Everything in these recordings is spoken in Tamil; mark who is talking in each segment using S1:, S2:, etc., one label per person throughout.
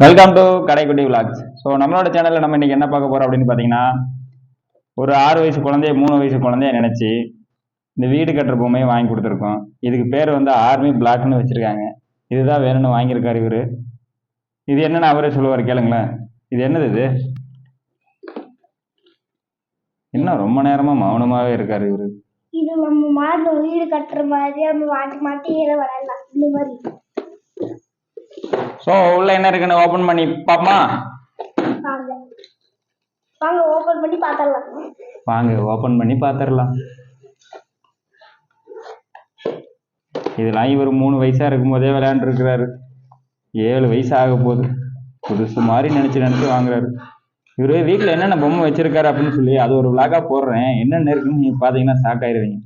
S1: Welcome to Kadaikutti vlogs so நம்மளோட சேனலில் நம்ம இன்னைக்கு என்ன பார்க்க போகிறோம் அப்படின்னு பார்த்தீங்கன்னா ஒரு ஆறு வயசு குழந்தைய மூணு வயசு குழந்தைய நினச்சி இந்த வீடு கட்டுற பொம்மையை வாங்கி கொடுத்துருக்கோம். இதுக்கு பேர் வந்து ஆர்மி பிளாக்னு வச்சுருக்காங்க. இதுதான் வேணும்னு வாங்கியிருக்காரு இவர். இது என்னன்னு அவரே சொல்லுவார் கேளுங்களேன். இது என்னது இது? என்ன ரொம்ப நேரமாக மௌனமாகவே இருக்கார் இவர்.
S2: இது நம்ம மாடு வீடு கட்டுற மாதிரி நம்ம மாட்டி மாட்டி விளையாடலாம் இந்த மாதிரி.
S1: ஸோ உள்ள என்ன இருக்குன்னு ஓபன் பண்ணி பார்ப்போமா?
S2: வாங்க. ஓபன் பண்ணி பார்த்தரலாம்
S1: வாங்க ஓபன் பண்ணி பார்த்துடலாம். இதெல்லாம் இவர் மூணு வயசா இருக்கும்போதே விளையாண்டுருக்கிறாரு. ஏழு வயசு ஆக போகுது. புதுசு மாதிரி நினைச்சு நினைச்சு வாங்குறாரு. இவரு வீட்டில் என்னென்ன பொம்மை வச்சிருக்காரு அப்படின்னு சொல்லி அது ஒரு விளாகா போடுறேன். என்னென்ன இருக்குன்னு நீங்க பார்த்தீங்கன்னா ஷாக் ஆயிருவீங்க.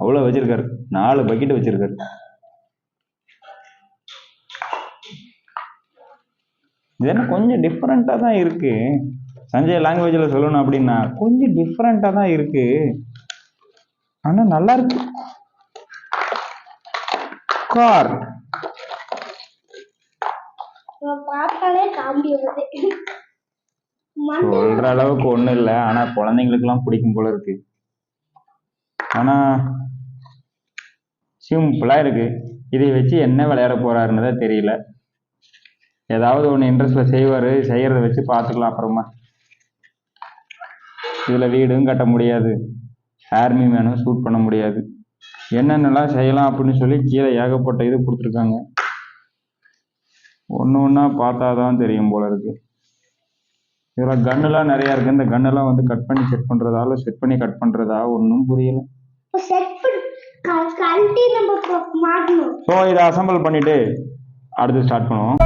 S1: அவ்வளோ வச்சிருக்காரு. நாலு பக்கெட் வச்சிருக்காரு. இது என்ன கொஞ்சம் டிஃப்ரெண்ட்டாக தான் இருக்கு. சஞ்சய் லாங்குவேஜில் சொல்லணும் அப்படின்னா கொஞ்சம் டிஃப்ரெண்ட்டாக தான் இருக்கு. ஆனால் நல்லா இருக்கு. கார் சொல்ற அளவுக்கு ஒன்றும் இல்லை. ஆனால் குழந்தைங்களுக்குலாம் பிடிக்கும் போல இருக்கு. ஆனால் சிம்பிளாக இருக்கு. இதை வச்சு என்ன விளையாட போறாருன்னு தெரியல. ஏதாவது ஒன்று இன்ட்ரெஸ்ட்ல செய்வார் செய்யறத வச்சு பார்த்துக்கலாம் அப்புறமா. இதில் வீடும் கட்ட முடியாது. ஆர்மி மேனும் ஷூட் பண்ண முடியாது. என்னென்னலாம் செய்யலாம் அப்படின்னு சொல்லி கீழே ஏகப்பட்ட இது கொடுத்துருக்காங்க. ஒன்று ஒன்றா பார்த்தா தான் தெரியும் போல இருக்கு. இதில் கன்னுலாம் நிறையா இருக்கு. இந்த கன்னெல்லாம் வந்து கட் பண்ணி செட் பண்ணுறதால செட் பண்ணி கட் பண்ணுறதா ஒன்றும் புரியல. ஸோ இதை அசம்பிள் பண்ணிட்டு அடுத்து ஸ்டார்ட் பண்ணுவோம்.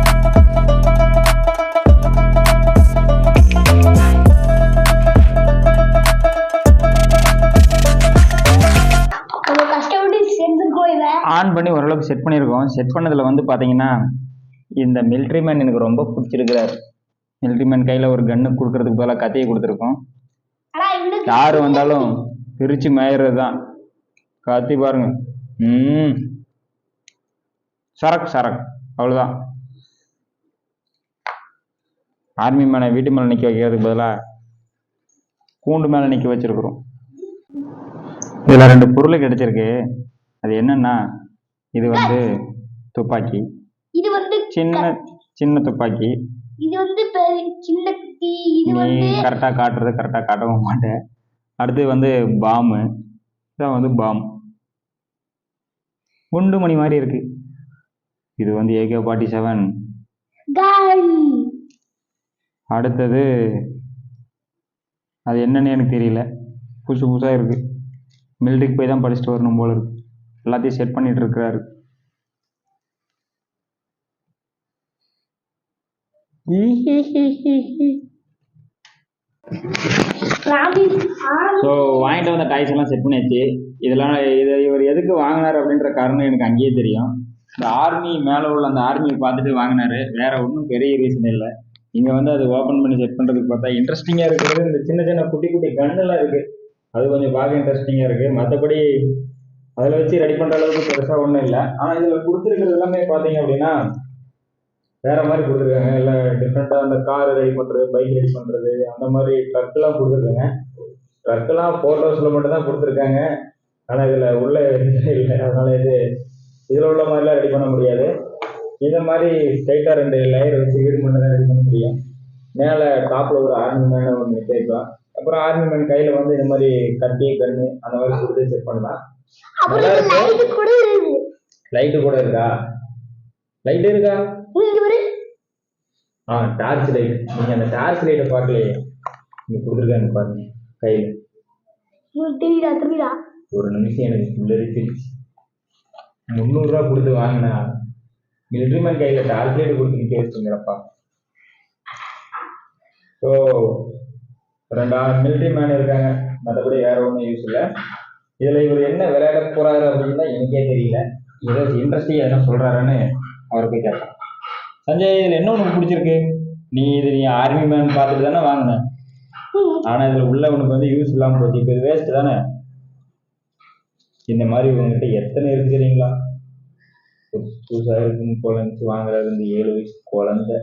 S1: பண்ணி ஓரளவுக்கு செட் பண்ணியிருக்கோம். செட் பண்ணதில் வந்து பார்த்தீங்கன்னா இந்த மிலிட்ரி மேன் எனக்கு ரொம்ப பிடிச்சிருக்கிறார். மிலிட்ரி மேன் கையில் ஒரு கன்று கொடுக்கறதுக்கு பதிலாக கத்தியை கொடுத்துருக்கோம். யார் வந்தாலும் பிரித்து மேயறது தான் கத்தி பாருங்க. ம். சரக் சரக் அவ்வளோதான் ஆர்மி மேனை வீட்டு மேலே நிற்க வைக்கிறதுக்கு பதிலாக கூண்டு மேலே நிற்க வச்சிருக்கிறோம். இதில் ரெண்டு பொருள் கிடைச்சிருக்கு. அது என்னன்னா இது வந்து துப்பாக்கி.
S2: இது வந்து
S1: சின்ன சின்ன துப்பாக்கி.
S2: இது வந்து சின்ன குட்டி இது வந்து
S1: கரெக்டாக காட்டுறது கரெக்டாக காட்டவும் மாட்டேன். அடுத்து வந்து பாம்பு இதான் வந்து பாம் குண்டு மணி மாதிரி இருக்கு. இது வந்து ஏகே ஃபார்ட்டி செவன் அடுத்தது அது என்னன்னு எனக்கு தெரியல. புதுசு புதுசாக இருக்கு. மிலிட்ரிக்கு போய் தான் படிச்சுட்டு வரணும் போல இருக்கு. எல்லாத்தையும் செட் பண்ணிட்டு இருக்கிறாரு. ஸோ வாங்கிட்டு வந்த டாய்ஸ் எல்லாம் செட் பண்ணியாச்சு. இதெல்லாம் இது இவர் எதுக்கு வாங்கினார் அப்படின்ற காரணம் எனக்கு அங்கேயே தெரியும். இந்த ஆர்மி மேலே உள்ள அந்த ஆர்மியை பார்த்துட்டு வாங்கினாரு. வேற ஒன்றும் பெரிய ரீசன் இல்லை. இங்கே வந்து அது ஓப்பன் பண்ணி செட் பண்ணுறதுக்கு பார்த்தா இன்ட்ரெஸ்டிங்காக இருக்கிறது. இந்த சின்ன சின்ன குட்டி குட்டி கன்னெல்லாம் இருக்கு. அது கொஞ்சம் பார்க்க இன்ட்ரெஸ்டிங்காக இருக்கு. மற்றபடி அதில் வச்சு ரெடி பண்ணுற அளவுக்கு பெருசாக ஒன்றும் இல்லை. ஆனால் இதில் கொடுத்துருக்கிறது எல்லாமே பார்த்தீங்க அப்படின்னா வேற மாதிரி கொடுத்துருக்காங்க. எல்லாம் டிஃப்ரெண்ட்டாக அந்த கார் ரெடி பண்ணுறது பைக் ரெடி பண்ணுறது அந்த மாதிரி ட்ரக்லாம் கொடுத்துருக்காங்க. ட்ரக்லாம் ஃபோட்டோஸில் மட்டும் தான் கொடுத்துருக்காங்க. ஆனால் இதில் உள்ள இல்லை. அதனால் இது இதில் உள்ள மாதிரிலாம் ரெடி பண்ண முடியாது. இந்த மாதிரி ஸ்ட்ரைட்டாக ரெண்டு லேயர் வச்சு வீடு மட்டும் தான் ரெடி பண்ண முடியும். மேலே டாப்பில் ஒரு ஆர்மி மேனை ஒன்று கேட்கலாம் அப்புறம் ஆர்மி மேன் கையில் வந்து இந்த மாதிரி கட்டி கன்று அந்த மாதிரி கொடுத்து செட் பண்ணலாம்.
S2: லைட் கூட இருக்கு
S1: லைட்டு கூட இருக்கா? லைட் இருக்கா?
S2: இங்க ஒரு
S1: ஆ டார்ச் லைட் நீங்க அந்த டார்ச் லைட்டை பார்க்கலையே. இங்க கொடுத்துருக்காங்க பாருங்க கையில.
S2: தெரியுதா தெரியுதா?
S1: ஒரு நிமிஷம் எனக்கு புல்லரிச்சிருச்சு முந்நூறுரூவா கொடுத்து வாங்கினா மிலிட்ரி மேன் கையில டார்ச் லைட் கொடுத்து நிற்க வச்சுங்கிறப்பா ஸோ ரெண்டு மிலிட்ரி மேன் இருக்காங்க. மற்றபடி வேற ஒன்றும் யூஸ் இல்லை. இதில் இவர் என்ன விளையாட போறாரு அப்படின்னு தான் எனக்கே தெரியல. ஏதோ இன்ட்ரெஸ்டிங் எதனா சொல்றாருன்னு அவரை போய் கேட்பேன் சஞ்சய் இதில் என்ன உனக்கு பிடிச்சிருக்கு? நீ இது நீ ஆர்மி மேன் பார்த்துட்டு தானே வாங்கின?
S2: ஆனால்
S1: ஆனா இதுல உள்ள உனக்கு வந்து யூஸ் இல்லாம போச்சு. இப்போ இது வேஸ்ட் தானே? இந்த மாதிரி உங்ககிட்ட எத்தனை இருக்குறீங்களா தெரியுங்களா? புதுசாக இருக்குன்னு குழந்தை வாங்குறது இந்த ஏழு வயசு குழந்தை.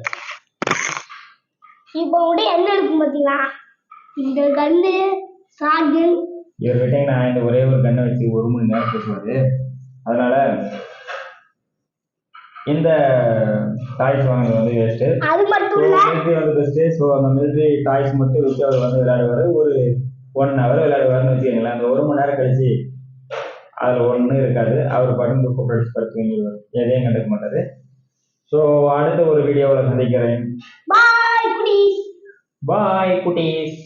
S2: இப்போ கூட என்ன இருக்கும் பார்த்தீங்களா இந்த கல்லு சாகு
S1: இவர்கிட்ட நான் இந்த ஒரே ஒரு கண்ணை வச்சு ஒரு மணி நேரம் பேசுவாரு அதனால இந்த டாய்ஸ் வாங்குறது வந்து வேஸ்ட்டு
S2: அது மட்டும் இல்ல.
S1: மிலிட்ரி வந்து பெஸ்ட்டு ஸோ அந்த மிலிட்ரி டாய்ஸ் மட்டும் வச்சு அவர் வந்து விளையாடுவார். ஒரு ஒன் ஹவர் விளையாடுவார்னு வச்சுக்கோங்களேன். அந்த ஒரு மணி நேரம் கழிச்சு அதில் ஒன்றும் இருக்காது. அவர் பட்டன் புக் படிச்சு படுத்து தூங்கிடுவார். எதையும் கண்டுக்க மாட்டார். ஸோ அடுத்த ஒரு வீடியோவில் சந்திக்கிறேன்.
S2: பாய் குடீஸ்
S1: பாய் குட்டீஸ்.